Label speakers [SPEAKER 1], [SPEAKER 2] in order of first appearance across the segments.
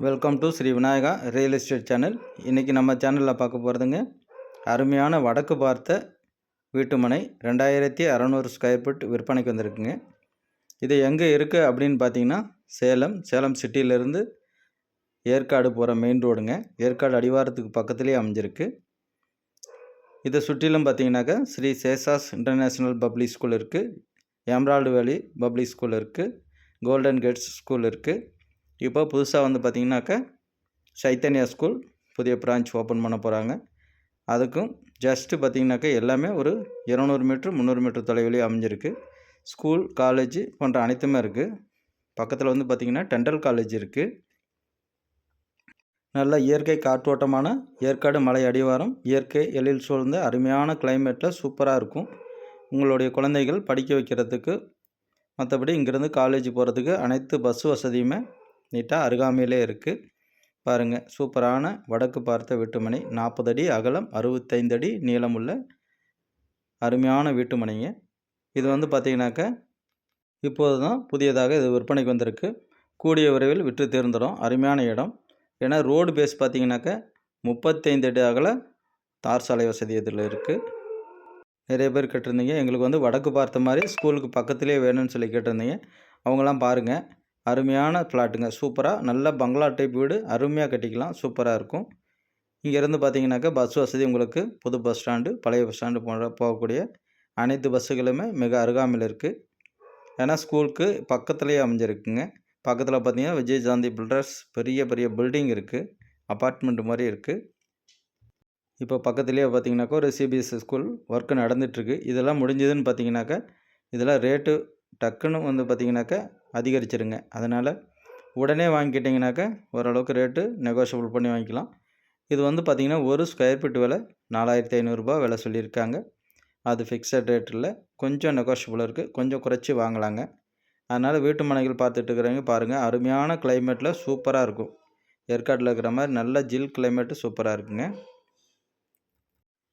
[SPEAKER 1] Welcome to Sri Vinayaka real estate channel இன்றைக்கி நம்ம சேனலில் பார்க்க போகிறதுங்க அருமையான வடக்கு பார்த்த வீட்டுமனை ரெண்டாயிரத்தி அறநூறு ஸ்கொயர் ஃபீட் விற்பனைக்கு வந்திருக்குங்க. இது எங்கே இருக்குது அப்படின்னு பார்த்தீங்கன்னா சேலம் சேலம் சிட்டியிலேருந்து ஏற்காடு போகிற மெயின் ரோடுங்க ஏற்காடு அடிவாரத்துக்கு பக்கத்துலேயே அமைஞ்சிருக்கு. இதை சுற்றிலும் பார்த்தீங்கன்னாக்கா Sri Seshas international public school இருக்குது எம்ரால்டு வேலி பப்ளிக் ஸ்கூல் இருக்குது கோல்டன் கேட்ஸ் ஸ்கூல் இருக்குது இப்போ புதுசாக வந்து பார்த்திங்கனாக்கா சைத்தன்யா ஸ்கூல் புதிய பிரான்ச் ஓப்பன் பண்ண போகிறாங்க அதுக்கும் ஜஸ்ட்டு பார்த்திங்கனாக்கா எல்லாமே ஒரு இரநூறு மீட்ரு முந்நூறு மீட்ரு தொலைவிலேயே அமைஞ்சிருக்கு. ஸ்கூல் காலேஜ் போன்ற அனைத்துமே இருக்குது பக்கத்தில் வந்து பார்த்திங்கன்னா டெண்டல் காலேஜ் இருக்குது நல்ல இயற்கை காற்றோட்டமான ஏற்காடு மலை அடிவாரம். இயற்கை எழில் சூழ்ந்த அருமையான கிளைமேட்டில் சூப்பராக இருக்கும். உங்களுடைய குழந்தைகள் படிக்க வைக்கிறதுக்கு மற்றபடி இங்கேருந்து காலேஜ் போகிறதுக்கு அனைத்து பஸ் வசதியுமே நீட்டாக அருகாமையிலே இருக்குது பாருங்கள் சூப்பரான வடக்கு பார்த்த வீட்டுமனை. நாற்பது அடி அகலம் அறுபத்தைந்து அடி நீளமுள்ள அருமையான வீட்டுமனைங்க. இது வந்து பார்த்திங்கனாக்க இப்போது தான் புதியதாக இது விற்பனைக்கு வந்திருக்கு. கூடிய விரைவில் விற்று தேர்ந்துடும். அருமையான இடம். ஏன்னா ரோடு பேஸ் பார்த்திங்கனாக்க முப்பத்தைந்து அடி அகல தார் சாலை வசதி இதில் இருக்குது நிறைய பேர் கேட்டிருந்தீங்க. எங்களுக்கு வந்து வடக்கு பார்த்த மாதிரி ஸ்கூலுக்கு பக்கத்துலேயே வேணும்னு சொல்லி கேட்டிருந்தீங்க. அவங்களாம் பாருங்கள் அருமையான ஃப்ளாட்டுங்க சூப்பராக நல்ல பங்களா டைப் வீடு. அருமையாக கட்டிக்கலாம். சூப்பராக இருக்கும். இங்கேருந்து பார்த்தீங்கன்னாக்கா பஸ் வசதி உங்களுக்கு. புது பஸ் ஸ்டாண்டு பழைய பஸ் ஸ்டாண்டு போன்ற போகக்கூடிய அனைத்து பஸ்ஸுகளுமே மிக அருகாமையில் இருக்குது ஏன்னா ஸ்கூலுக்கு பக்கத்துலேயே அமைஞ்சிருக்குங்க. பக்கத்தில் பார்த்தீங்கன்னா விஜய் சாந்தி பில்டர்ஸ் பெரிய பெரிய பில்டிங் இருக்குது அப்பார்ட்மெண்ட் மாதிரி இருக்குது இப்போ பக்கத்துலேயே பார்த்தீங்கன்னாக்கா ஒரு சிபிஎஸ்சி ஸ்கூல் ஒர்க்கு நடந்துகிட்ருக்கு இதெல்லாம் முடிஞ்சதுன்னு பார்த்தீங்கன்னாக்கா இதெல்லாம் ரேட்டு டக்குன்னு வந்து பார்த்திங்கனாக்கா அதிகரிச்சிருங்க. அதனால் உடனே வாங்கிக்கிட்டிங்கனாக்கா ஓரளவுக்கு ரேட்டு நெகோஷியபிள் பண்ணி வாங்கிக்கலாம். இது வந்து பார்த்திங்கன்னா ஒரு ஸ்கொயர் ஃபீட் விலை நாலாயிரத்தி ஐநூறுரூபா விலை சொல்லியிருக்காங்க. அது ஃபிக்ஸட் ரேட்டில் கொஞ்சம் நெகோஷியபிள் இருக்குது கொஞ்சம் குறைச்சி வாங்கலாங்க. அதனால் வீட்டு மனைகள் பார்த்துட்டு இருக்கிறவங்க பாருங்கள் அருமையான கிளைமேட்டில் சூப்பராக இருக்கும். ஏற்காட்டில் இருக்கிற மாதிரி நல்ல ஜில் கிளைமேட்டு சூப்பராக இருக்குங்க.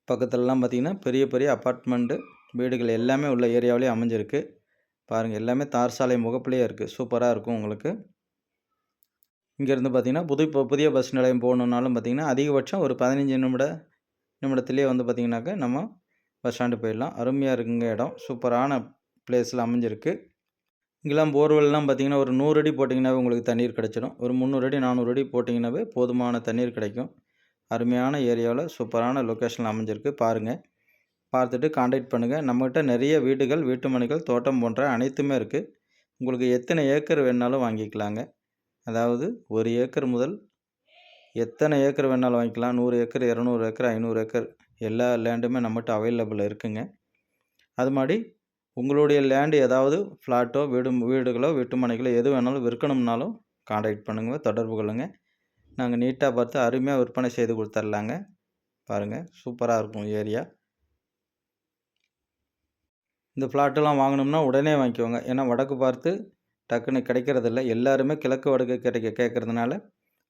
[SPEAKER 1] பக்கத்துலலாம் பார்த்திங்கன்னா பெரிய பெரிய அப்பார்ட்மெண்ட்டு வீடுகள் எல்லாமே உள்ள ஏரியாவிலே அமைஞ்சிருக்கு. பாருங்கள் எல்லாமே தார் சாலை முகப்புலேயே இருக்குது சூப்பராக இருக்கும் உங்களுக்கு. இங்கேருந்து பார்த்திங்கன்னா புது இப்போ புதிய பஸ் நிலையம் போகணுன்னாலும் பார்த்திங்கன்னா அதிகபட்சம் ஒரு பதினஞ்சு நிமிட நிமிடத்துலேயே வந்து பார்த்திங்கனாக்கா நம்ம பஸ் ஸ்டாண்டு போயிடலாம். அருமையாக இருக்குங்க இடம். சூப்பரான பிளேஸில் அமைஞ்சிருக்கு. இங்கெல்லாம் போர்வெல்லாம் பார்த்திங்கன்னா ஒரு நூறு அடி போட்டிங்கனாவே உங்களுக்கு தண்ணீர் கிடச்சிடும். ஒரு முந்நூறு அடி நானூறு அடி போட்டிங்கனாவே போதுமான தண்ணீர் கிடைக்கும். அருமையான ஏரியாவில் சூப்பரான லொக்கேஷனில் அமைஞ்சிருக்கு. பாருங்கள் பார்த்துட்டு காண்டாக்ட் பண்ணுங்கள் நம்மகிட்ட நிறைய வீடுகள் வீட்டு மனைகள் தோட்டம் போன்ற அனைத்துமே இருக்குது உங்களுக்கு எத்தனை ஏக்கர் வேணாலும் வாங்கிக்கலாங்க. அதாவது ஒரு ஏக்கர் முதல் எத்தனை ஏக்கர் வேணாலும் வாங்கிக்கலாம். நூறு ஏக்கர் இரநூறு ஏக்கர் ஐநூறு ஏக்கர் எல்லா லேண்டுமே நம்மகிட்ட அவைலபிள் இருக்குங்க. அது மாதிரி உங்களுடைய லேண்டு ஏதாவது ஃப்ளாட்டோ வீடு வீடுகளோ வீட்டு மனைகளோ எது வேணாலும் விற்கணும்னாலும் காண்டாக்ட் பண்ணுங்கள் தொடர்பு கொள்ளுங்கள் நாங்கள் நீட்டாக பார்த்து அருமையாக விற்பனை செய்து கொடுத்துர்லாங்க. பாருங்கள் சூப்பராக இருக்கும் ஏரியா. இந்த ஃப்ளாட்டெல்லாம் வாங்கினோம்னா உடனே வாங்கிக்கோங்க. ஏன்னா வடக்கு பார்த்து டக்குன்னு கிடைக்கிறதில்ல. எல்லாருமே கிழக்கு வடக்கு கிடைக்க கேட்குறதுனால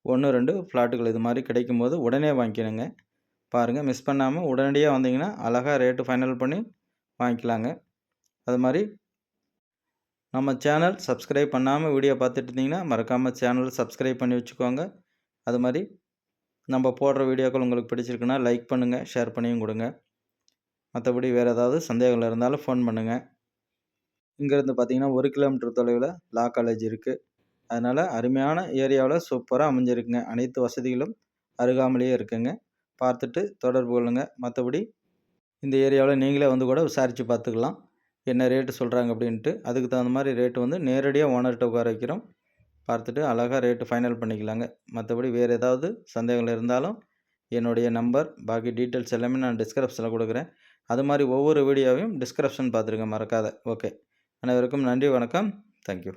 [SPEAKER 1] ஒன்று ரெண்டு ஃப்ளாட்டுகள் இது மாதிரி கிடைக்கும் போது உடனே வாங்கிக்கணுங்க. பாருங்கள் மிஸ் பண்ணாமல் உடனடியாக வந்தீங்கன்னா அழகாக ரேட்டு ஃபைனல் பண்ணி வாங்கிக்கலாங்க. அது மாதிரி நம்ம சேனல் சப்ஸ்கிரைப் பண்ணாமல் வீடியோ பார்த்துட்டு இருந்தீங்கன்னா மறக்காமல் சேனல் சப்ஸ்கிரைப் பண்ணி வச்சுக்கோங்க. அது மாதிரி நம்ம போடுற வீடியோக்கள் உங்களுக்கு பிடிச்சிருக்குன்னா லைக் பண்ணுங்கள் ஷேர் பண்ணியும் கொடுங்க. மற்றபடி வேறு ஏதாவது சந்தேகங்கள் இருந்தாலும் ஃபோன் பண்ணுங்கள் இங்கேருந்து பார்த்தீங்கன்னா ஒரு கிலோமீட்டர் தொலைவில் லா காலேஜ் இருக்குது அதனால் அருமையான ஏரியாவில் சூப்பராக அமைஞ்சிருக்குங்க. அனைத்து வசதிகளும் அருகாமலேயே இருக்குங்க. பார்த்துட்டு தொடர்பு கொள்ளுங்கள் மற்றபடி இந்த ஏரியாவில் நீங்களே வந்து கூட விசாரித்து பார்த்துக்கலாம் என்ன ரேட்டு சொல்கிறாங்க அப்படின்ட்டு. அதுக்கு தகுந்த மாதிரி ரேட்டு வந்து நேரடியாக ஓனர்கிட்ட உட்கார வைக்கிறோம். பார்த்துட்டு அழகாக ரேட்டு ஃபைனல் பண்ணிக்கலாங்க. மற்றபடி வேறு ஏதாவது சந்தேகங்கள் இருந்தாலும் என்னுடைய நம்பர் பாக்கி டீட்டெயில்ஸ் எல்லாமே நான் டிஸ்கிரிப்ஷனில் கொடுக்குறேன். அது மாதிரி ஒவ்வொரு வீடியோவையும் டிஸ்கிரிப்ஷன் பார்த்துருங்க மறக்காத. ஓகே அனைவருக்கும் நன்றி வணக்கம். தேங்க்யூ